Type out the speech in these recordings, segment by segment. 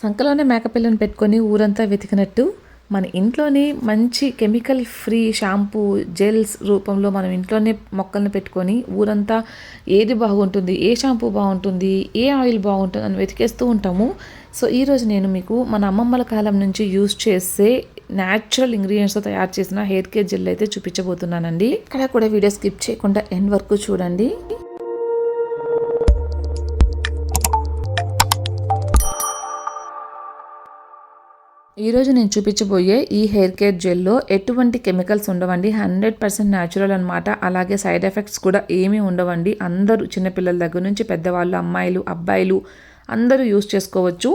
సంకలోనే మేకపిల్లను పెట్టుకొని ఊరంతా వెతికినట్టు మన ఇంట్లోనే మంచి కెమికల్ ఫ్రీ షాంపూ జెల్స్ రూపంలో మనం ఇంట్లోనే మొక్కల్ని పెట్టుకొని ఊరంతా ఏది బాగుంటుంది ఏ షాంపూ బాగుంటుంది ఏ ఆయిల్ బాగుంటుంది అని వెతికేస్తూ ఉంటాము. సో ఈరోజు నేను మీకు మన అమ్మమ్మల కాలం నుంచి యూస్ చేసే న్యాచురల్ ఇంగ్రీడియంట్స్తో తయారు చేసిన హెయిర్ కేర్ జెల్ అయితే చూపించబోతున్నానండి. ఇక్కడ కూడా వీడియో స్కిప్ చేయకుండా ఎండ్ వరకు చూడండి. ఈరోజు నేను చూపించబోయే ఈ హెయిర్ కేర్ జెల్లో ఎటువంటి కెమికల్స్ ఉండవండి. హండ్రెడ్ పర్సెంట్ న్యాచురల్ అనమాట అలాగే సైడ్ ఎఫెక్ట్స్ కూడా ఏమీ ఉండవండి. అందరూ చిన్నపిల్లల దగ్గర నుంచి పెద్దవాళ్ళు అమ్మాయిలు అబ్బాయిలు అందరూ యూస్ చేసుకోవచ్చు.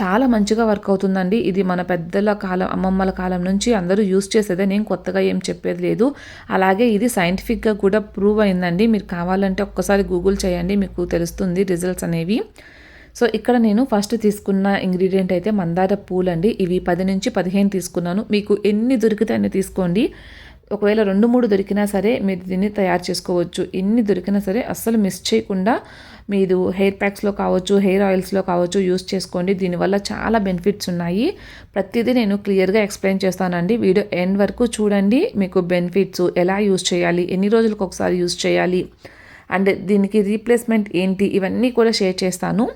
చాలా మంచిగా వర్క్ అవుతుందండి. ఇది మన పెద్దల కాలం అమ్మమ్మల కాలం నుంచి అందరూ యూస్ చేసేదే. నేను కొత్తగా ఏం చెప్పేది లేదు. అలాగే ఇది సైంటిఫిక్గా కూడా ప్రూవ్ అయిందండి. మీరు కావాలంటే ఒక్కసారి గూగుల్ చేయండి. మీకు తెలుస్తుంది రిజల్ట్స్ అనేవి. సో ఇక్కడ నేను ఫస్ట్ తీసుకున్న ఇంగ్రీడియంట్ అయితే మందార పూలు అండి ఇవి పది నుంచి పదిహేను తీసుకున్నాను. మీకు ఎన్ని దొరికితే అన్ని తీసుకోండి. ఒకవేళ రెండు మూడు దొరికినా సరే మీరు దీన్ని తయారు చేసుకోవచ్చు. ఎన్ని దొరికినా సరే అస్సలు మిస్ చేయకుండా మీరు హెయిర్ ప్యాక్స్లో కావచ్చు హెయిర్ ఆయిల్స్లో కావచ్చు యూస్ చేసుకోండి. దీనివల్ల చాలా బెనిఫిట్స్ ఉన్నాయి. ప్రతిదీ నేను క్లియర్గా ఎక్స్ప్లెయిన్ చేస్తానండి. వీడియో ఎండ్ వరకు చూడండి. మీకు బెనిఫిట్స్ ఎలా యూస్ చేయాలి? ఎన్ని రోజులకు ఒకసారి యూస్ చేయాలి? అండ్ దీనికి రీప్లేస్మెంట్ ఏంటి ఇవన్నీ కూడా షేర్ చేస్తాను.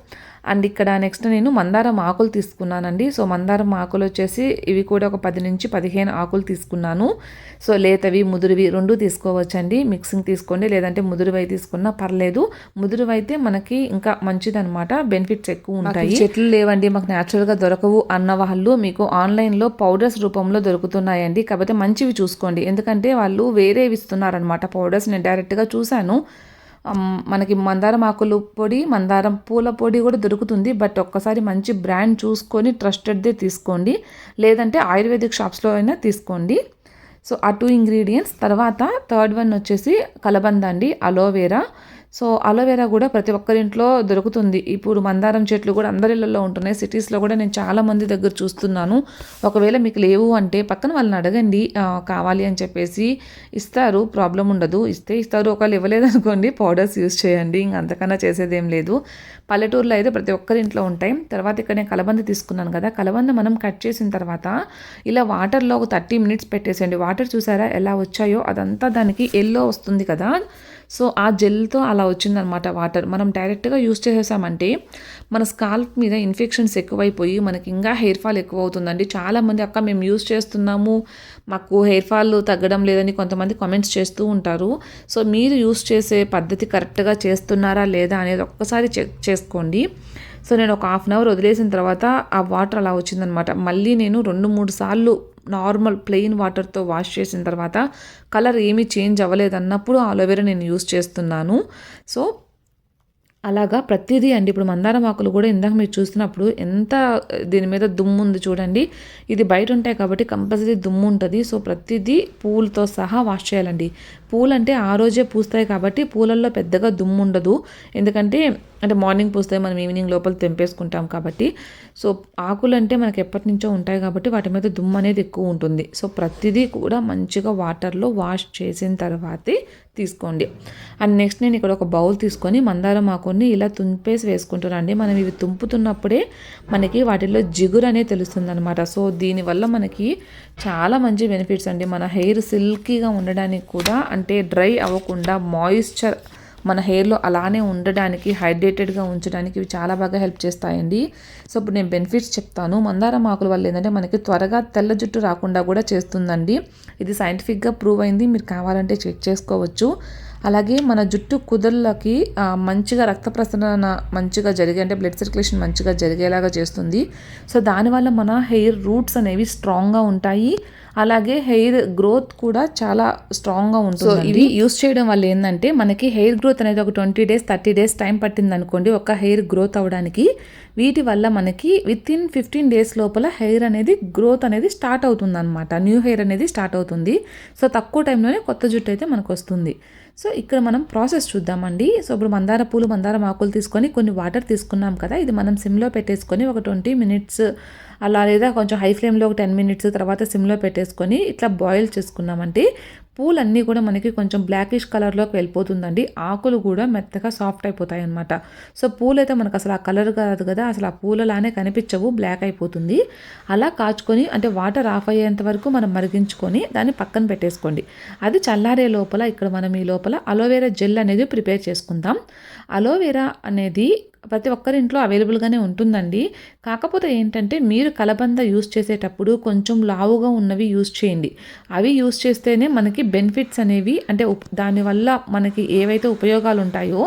అండ్ ఇక్కడ నెక్స్ట్ నేను మందారం ఆకులు తీసుకున్నానండి. సో మందారం ఆకులు వచ్చేసి ఇవి కూడా ఒక పది నుంచి పదిహేను ఆకులు తీసుకున్నాను. సో లేతవి ముదురువి రెండు తీసుకోవచ్చండి. మిక్సింగ్ తీసుకోండి. లేదంటే ముదురువై తీసుకున్నా పర్లేదు. ముదురువైతే అయితే మనకి ఇంకా మంచిదనమాట బెనిఫిట్స్ ఎక్కువ ఉంటాయి. చెట్లు లేవండి. మాకు న్యాచురల్గా దొరకవు అన్న వాళ్ళు మీకు ఆన్లైన్లో పౌడర్స్ రూపంలో దొరుకుతున్నాయండి. కాకపోతే మంచివి చూసుకోండి. ఎందుకంటే వాళ్ళు వేరేవి ఇస్తున్నారనమాట పౌడర్స్ నేను డైరెక్ట్గా చూశాను. మనకి మందారం ఆకులు పొడి మందారం పూల పొడి కూడా దొరుకుతుంది. బట్ ఒక్కసారి మంచి బ్రాండ్ చూసుకొని ట్రస్టెడ్దే తీసుకోండి. లేదంటే ఆయుర్వేదిక్ షాప్స్లో అయినా తీసుకోండి. సో ఆ టూ ఇంగ్రీడియంట్స్. తర్వాత థర్డ్ వన్ వచ్చేసి కలబంద అండి అలోవేరా. సో అలోవెరా కూడా ప్రతి ఒక్కరింట్లో దొరుకుతుంది. ఇప్పుడు మందారం చెట్లు కూడా అందరిళ్ళల్లో ఉంటున్నాయి. సిటీస్లో కూడా నేను చాలా మంది దగ్గర చూస్తున్నాను. ఒకవేళ మీకు లేవు అంటే పక్కన వాళ్ళని అడగండి. కావాలి అని చెప్పేసి ఇస్తారు. ప్రాబ్లం ఉండదు. ఇస్తే ఇస్తారు. ఒకవేళ ఇవ్వలేదనుకోండి పౌడర్స్ యూస్ చేయండి. ఇంక అంతకన్నా చేసేదేం లేదు. పల్లెటూరులో అయితే ప్రతి ఒక్కరి ఇంట్లో ఉంటాయి. తర్వాత ఇక్కడ నేను కలబంద తీసుకున్నాను కదా. కలబంద మనం కట్ చేసిన తర్వాత ఇలా వాటర్లో ఒక థర్టీ మినిట్స్ పెట్టేసేయండి. వాటర్ చూసారా ఎలా వచ్చాయో? అదంతా దానికి ఎల్లో వస్తుంది కదా. సో ఆ జెల్తో అలా వచ్చిందనమాట వాటర్. మనం డైరెక్ట్గా యూస్ చేసేసామంటే మన స్కాల్ప్ మీద ఇన్ఫెక్షన్స్ ఎక్కువైపోయి మనకి ఇంకా హెయిర్ ఫాల్ ఎక్కువ అవుతుందండి చాలామంది అక్క మేము యూస్ చేస్తున్నాము మాకు హెయిర్ ఫాల్ తగ్గడం లేదని కొంతమంది కామెంట్స్ చేస్తూ ఉంటారు. సో మీరు యూస్ చేసే పద్ధతి కరెక్ట్గా చేస్తున్నారా లేదా అనేది ఒక్కసారి చెక్ చేసుకోండి. సో నేను ఒక హాఫ్ అన్ అవర్ వదిలేసిన తర్వాత ఆ వాటర్ అలా వచ్చిందనమాట. మళ్ళీ నేను రెండు మూడు సార్లు నార్మల్ ప్లెయిన్ వాటర్తో వాష్ చేసిన తర్వాత కలర్ ఏమీ చేంజ్ అవ్వలేదన్నప్పుడు ఆలోవేరా నేను యూస్ చేస్తున్నాను. సో అలాగా ప్రతిదీ అండి. ఇప్పుడు మందారం ఆకులు కూడా ఇందాక మీరు చూసినప్పుడు ఎంత దీని మీద దుమ్ము ఉంది చూడండి. ఇది బయట ఉంటాయి కాబట్టి కంపల్సరీ దుమ్ము ఉంటుంది. సో ప్రతిదీ పూలతో సహా వాష్ చేయాలండి. పూలు అంటే ఆ రోజే పూస్తాయి కాబట్టి పూలల్లో పెద్దగా దుమ్ము ఉండదు. ఎందుకంటే అంటే మార్నింగ్ పూస్తే మనం ఈవినింగ్ లోపల తెంపేసుకుంటాం కాబట్టి. సో ఆకులు అంటే మనకు ఎప్పటి నుంచో ఉంటాయి కాబట్టి వాటి మీద దుమ్ము అనేది ఎక్కువ ఉంటుంది. సో ప్రతిదీ కూడా మంచిగా వాటర్లో వాష్ చేసిన తర్వాతే తీసుకోండి. అండ్ నెక్స్ట్ నేను ఇక్కడ ఒక బౌల్ తీసుకొని మందారం ఆకుని ఇలా తుంపేసి వేసుకుంటున్నాను మనం ఇవి తుంపుతున్నప్పుడే మనకి వాటిలో జిగురు అనేది తెలుస్తుంది అనమాట సో దీనివల్ల మనకి చాలా మంచి బెనిఫిట్స్ అండి. మన హెయిర్ సిల్కీగా ఉండడానికి కూడా అంటే డ్రై అవ్వకుండా మాయిశ్చర్ మన హెయిర్లో అలానే ఉండడానికి హైడ్రేటెడ్గా ఉంచడానికి ఇవి చాలా బాగా హెల్ప్ చేస్తాయండి. సో ఇప్పుడు నేను బెనిఫిట్స్ చెప్తాను. మందారం ఆకుల వల్ల ఏంటంటే మనకి త్వరగా తెల్ల జుట్టు రాకుండా కూడా చేస్తుందండి. ఇది సైంటిఫిక్గా ప్రూవ్ అయింది. మీరు కావాలంటే చెక్ చేసుకోవచ్చు. అలాగే మన జుట్టు కుదర్లకి మంచిగా రక్త ప్రసరణ మంచిగా జరిగే అంటే బ్లడ్ సర్క్యులేషన్ మంచిగా జరిగేలాగా చేస్తుంది. సో దానివల్ల మన హెయిర్ రూట్స్ అనేవి స్ట్రాంగ్గా ఉంటాయి. అలాగే హెయిర్ గ్రోత్ కూడా చాలా స్ట్రాంగ్గా ఉంటుంది సో ఇవి యూస్ చేయడం వల్ల ఏంటంటే మనకి హెయిర్ గ్రోత్ అనేది ఒక twenty days thirty days time పట్టింది అనుకోండి ఒక హెయిర్ గ్రోత్ అవ్వడానికి వీటి వల్ల మనకి విత్ ఇన్ ఫిఫ్టీన్ డేస్ లోపల హెయిర్ అనేది గ్రోత్ అనేది స్టార్ట్ అవుతుంది అనమాట న్యూ హెయిర్ అనేది స్టార్ట్ అవుతుంది. సో తక్కువ టైంలోనే కొత్త జుట్టు అయితే మనకు వస్తుంది సో ఇక్కడ మనం ప్రాసెస్ చూద్దామండి. సో ఇప్పుడు మందార పూలు మందారం ఆకులు తీసుకొని కొన్ని వాటర్ తీసుకున్నాం కదా. ఇది మనం సిమ్లో పెట్టేసుకొని ఒక ట్వంటీ మినిట్స్ అలా లేదా కొంచెం హై ఫ్లేమ్లో ఒక టెన్ మినిట్స్ తర్వాత సిమ్లో పెట్టేసుకొని ఇట్లా బాయిల్ చేసుకున్నామంటే పూలన్నీ కూడా మనకి కొంచెం బ్లాకిష్ కలర్లోకి వెళ్ళిపోతుందండి. ఆకులు కూడా మెత్తగా సాఫ్ట్ అయిపోతాయి అనమాట సో పూలు అయితే మనకు అసలు ఆ కలర్ కాదు కదా అసలు ఆ పూలలానే కనిపించవు బ్లాక్ అయిపోతుంది. అలా కాచుకొని అంటే వాటర్ ఆఫ్ అయ్యేంత వరకు మనం మరిగించుకొని దాన్ని పక్కన పెట్టేసుకోండి. అది చల్లారే లోపల ఇక్కడ మనం ఈ లోపల అలోవెరా జెల్ అనేది ప్రిపేర్ చేసుకుందాం. అలోవెరా అనేది ప్రతి ఒక్కరి ఇంట్లో అవైలబుల్గానే ఉంటుందండి. కాకపోతే ఏంటంటే మీరు కలబంద యూస్ చేసేటప్పుడు కొంచెం లావుగా ఉన్నవి యూస్ చేయండి. అవి యూస్ చేస్తేనే మనకి బెనిఫిట్స్ అనేవి అంటే దానివల్ల మనకి ఏవైతే ఉపయోగాలు ఉంటాయో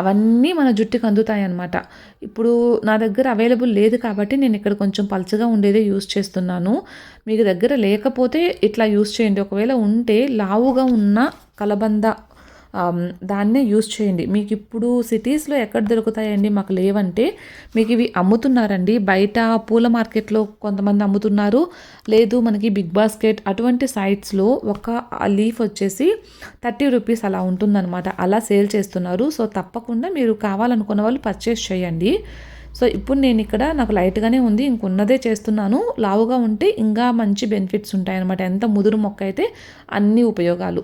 అవన్నీ మన జుట్టుకు అందుతాయి అన్నమాట ఇప్పుడు నా దగ్గర అవైలబుల్ లేదు కాబట్టి నేను ఇక్కడ కొంచెం పలచగా ఉండేదే యూస్ చేస్తున్నాను. మీకు దగ్గర లేకపోతే ఇట్లా యూస్ చేయండి. ఒకవేళ ఉంటే లావుగా ఉన్న కలబంద దాన్నే యూస్ చేయండి. మీకు ఇప్పుడు సిటీస్లో ఎక్కడ దొరుకుతాయండి? మాకు లేవంటే మీకు ఇవి అమ్ముతున్నారండి. బయట పూల మార్కెట్లో కొంతమంది అమ్ముతున్నారు. లేదు మనకి బిగ్ బాస్కెట్ అటువంటి సైట్స్లో ఒక లీఫ్ వచ్చేసి థర్టీ రూపీస్ అలా ఉంటుందన్నమాట. అలా సేల్ చేస్తున్నారు. సో తప్పకుండా మీరు కావాలనుకున్న వాళ్ళు పర్చేస్ చేయండి. సో ఇప్పుడు నేను ఇక్కడ నాకు లైట్గానే ఉంది ఇంకున్నదే చేస్తున్నాను. లావుగా ఉంటే ఇంకా మంచి బెనిఫిట్స్ ఉంటాయి అనమాట ఎంత ముదురు మొక్క అయితే అన్ని ఉపయోగాలు.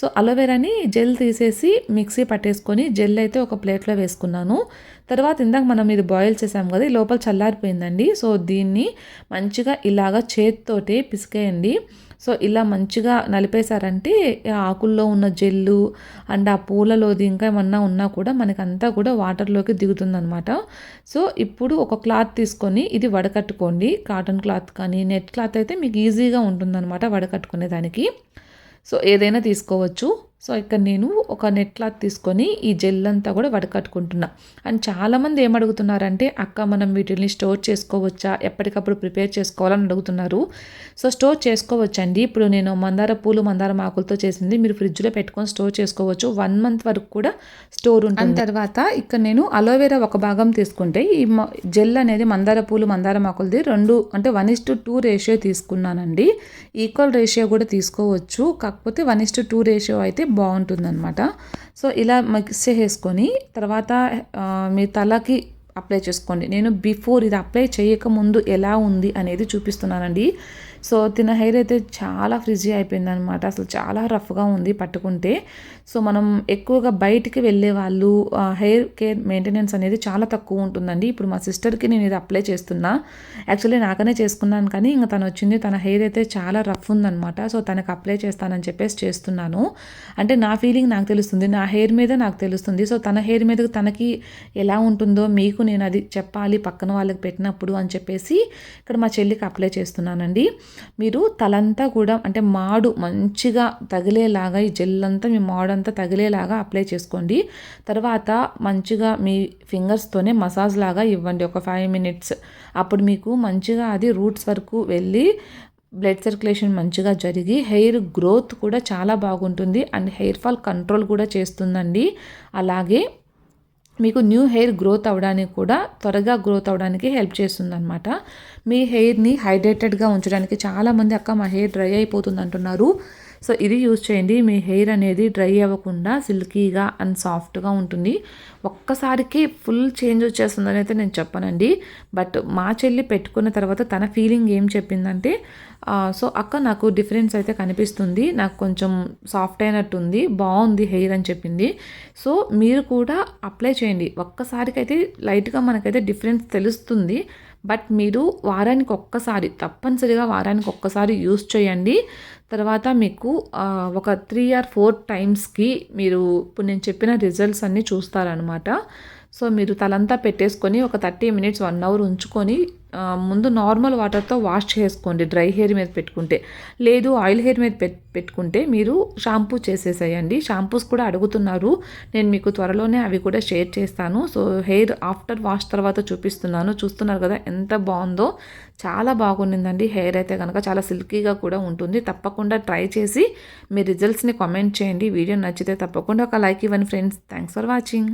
సో అలోవెరాని జెల్ తీసేసి మిక్సీ పట్టేసుకొని జెల్ అయితే ఒక ప్లేట్లో వేసుకున్నాను. తర్వాత ఇందాక మనం ఇది బాయిల్ చేసాం కదా ఈ లోపల చల్లారిపోయిందండి. సో దీన్ని మంచిగా ఇలాగ చేతితోటే పిసికేయండి. సో ఇలా మంచిగా నలిపేశారంటే ఆకుల్లో ఉన్న జెల్లు అండ్ ఆ పూలలోది ఇంకా ఏమన్నా ఉన్నా కూడా మనకంతా కూడా వాటర్లోకి దిగుతుందనమాట సో ఇప్పుడు ఒక క్లాత్ తీసుకొని ఇది వడకట్టుకోండి. కాటన్ క్లాత్ కానీ నెట్ క్లాత్ అయితే మీకు ఈజీగా ఉంటుందన్నమాట వడకట్టుకునే దానికి. సో ఏదైనా తీసుకోవచ్చు. సో ఇక్కడ నేను ఒక నెట్ క్లాత్ తీసుకొని ఈ జెల్ అంతా కూడా వడకట్టుకుంటున్నా. అండ్ చాలామంది ఏమడుగుతున్నారంటే అక్క మనం వీటిని స్టోర్ చేసుకోవచ్చా? ఎప్పటికప్పుడు ప్రిపేర్ చేసుకోవాలని అడుగుతున్నారు. సో స్టోర్ చేసుకోవచ్చండి. ఇప్పుడు నేను మందార పూలు మందార ఆకులతో చేసింది మీరు ఫ్రిడ్జ్లో పెట్టుకొని స్టోర్ చేసుకోవచ్చు. వన్ మంత్ వరకు కూడా స్టోర్ ఉంటుంది. తర్వాత ఇక్కడ నేను అలోవెరా ఒక భాగం తీసుకుంటే ఈ జెల్ అనేది మందార పూలు మందార ఆకులది రెండు అంటే one is to two ratio తీసుకున్నానండి. ఈక్వల్ రేషియో కూడా తీసుకోవచ్చు. కాకపోతే one is to two ratio అయితే బాగుంటుందన్నమాట. సో ఇలా మిక్స్ చేసుకొని తర్వాత మీ తలకి అప్లై చేసుకోండి. నేను బిఫోర్ ఇది అప్లై చేయకముందు ఎలా ఉంది అనేది చూపిస్తున్నానండి. సో తిన హెయిర్ అయితే చాలా ఫ్రిజీ అయిపోయింది అనమాట అసలు చాలా రఫ్గా ఉంది పట్టుకుంటే. సో మనం ఎక్కువగా బయటికి వెళ్ళే వాళ్ళు హెయిర్ కేర్ మెయింటెనెన్స్ అనేది చాలా తక్కువ ఉంటుందండి. ఇప్పుడు మా సిస్టర్కి నేను ఇది అప్లై చేస్తున్నా. యాక్చువల్లీ నాకనే చేసుకున్నాను కానీ ఇంకా తను వచ్చింది తన హెయిర్ అయితే చాలా రఫ్ ఉందనమాట సో తనకు అప్లై చేస్తానని చెప్పేసి చేస్తున్నాను. అంటే నా ఫీలింగ్ నాకు తెలుస్తుంది నా హెయిర్ మీద నాకు తెలుస్తుంది. సో తన హెయిర్ మీద తనకి ఎలా ఉంటుందో మీకు నేను అది చెప్పాలి పక్కన వాళ్ళకి పెట్టినప్పుడు అని చెప్పేసి ఇక్కడ మా చెల్లికి అప్లై చేస్తున్నానండి. మీరు తలంతా కూడా అంటే మాడు మంచిగా తగిలేలాగా ఈ జెల్ అంతా మీ మాడు అంతా తగిలేలాగా అప్లై చేసుకోండి. తర్వాత మంచిగా మీ ఫింగర్స్తోనే మసాజ్ లాగా ఇవ్వండి. ఒక ఫైవ్ మినిట్స్ అప్పుడు మీకు మంచిగా అది రూట్స్ వరకు వెళ్ళి బ్లడ్ సర్క్యులేషన్ మంచిగా జరిగి హెయిర్ గ్రోత్ కూడా చాలా బాగుంటుంది. అండ్ హెయిర్ ఫాల్ కంట్రోల్ కూడా చేస్తుందండి. అలాగే మీకు న్యూ హెయిర్ గ్రోత్ అవ్వడానికి కూడా త్వరగా గ్రోత్ అవ్వడానికి హెల్ప్ చేస్తుంది అనమాట మీ హెయిర్ని హైడ్రేటెడ్గా ఉంచడానికి చాలామంది అక్క మా హెయిర్ డ్రై అయిపోతుంది అంటున్నారు సో ఇది యూజ్ చేయండి. మీ హెయిర్ అనేది డ్రై అవ్వకుండా సిల్కీగా అండ్ సాఫ్ట్గా ఉంటుంది. ఒక్కసారికి ఫుల్ చేంజ్ వచ్చేస్తుందని అయితే నేను చెప్పనండి. బట్ మా చెల్లి పెట్టుకున్న తర్వాత తన ఫీలింగ్ ఏం చెప్పిందంటే సో అక్క నాకు డిఫరెన్స్ అయితే కనిపిస్తుంది. నాకు కొంచెం సాఫ్ట్ అయినట్టుంది. బాగుంది హెయిర్ అని చెప్పింది. సో మీరు కూడా అప్లై చేయండి. ఒక్కసారికైతే లైట్గా మనకైతే డిఫరెన్స్ తెలుస్తుంది. బట్ మీరు వారానికి ఒక్కసారి తప్పనిసరిగా వారానికి ఒక్కసారి యూస్ చేయండి. తర్వాత మీకు ఒక త్రీ ఆర్ ఫోర్ టైమ్స్కి మీరు ఇప్పుడు నేను చెప్పిన రిజల్ట్స్ అన్నీ చూస్తారనమాట సో మీరు తలంతా పెట్టేసుకొని ఒక థర్టీ మినిట్స్ వన్ అవర్ ఉంచుకొని ముందు నార్మల్ వాటర్తో వాష్ చేసుకోండి డ్రై హెయిర్ మీద పెట్టుకుంటే. లేదు ఆయిల్ హెయిర్ మీద పెట్టుకుంటే మీరు షాంపూ చేసేసేయండి. షాంపూస్ కూడా అడుగుతున్నారు. నేను మీకు త్వరలోనే అవి కూడా షేర్ చేస్తాను. సో హెయిర్ ఆఫ్టర్ వాష్ తర్వాత చూపిస్తున్నాను. చూస్తున్నారు కదా ఎంత బాగుందో. చాలా బాగుండిందండి. హెయిర్ అయితే కనుక చాలా సిల్కీగా కూడా ఉంటుంది. తప్పకుండా ట్రై చేసి మీ రిజల్ట్స్ని కామెంట్ చేయండి. వీడియో నచ్చితే తప్పకుండా ఒక లైక్ ఇవ్వండి ఫ్రెండ్స్. Thanks for watching.